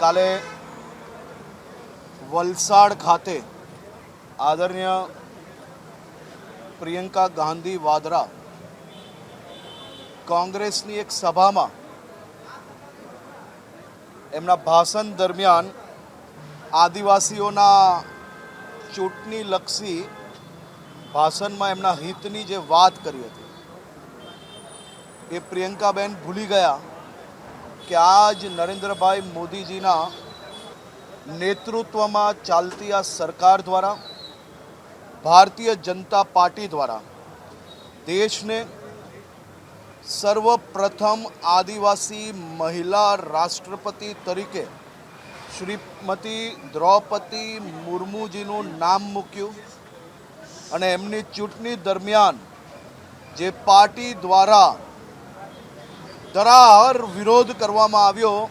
કાલે વલસાડ ખાતે આદરણીય પ્રિયંકા ગાંધી વાદરા કોંગ્રેસની એક સભામાં એમના ભાષણ દરમિયાન આદિવાસીઓના ચૂંટણીલક્ષી ભાષણમાં એમના હિતની જે વાત કરી હતી એ પ્રિયંકાબેન ભૂલી ગયા. કે આજ નરેન્દ્રભાઈ મોદીજીના નેતૃત્વમાં ચાલતી આ સરકાર દ્વારા, ભારતીય જનતા પાર્ટી દ્વારા દેશને સર્વપ્રથમ આદિવાસી મહિલા રાષ્ટ્રપતિ તરીકે શ્રીમતી દ્રૌપદી મુર્મુજીનું નામ મૂક્યું અને એમની ચૂંટણી દરમિયાન જે પાર્ટી દ્વારા ધરાહર વિરોધ કરવામાં આવ્યો.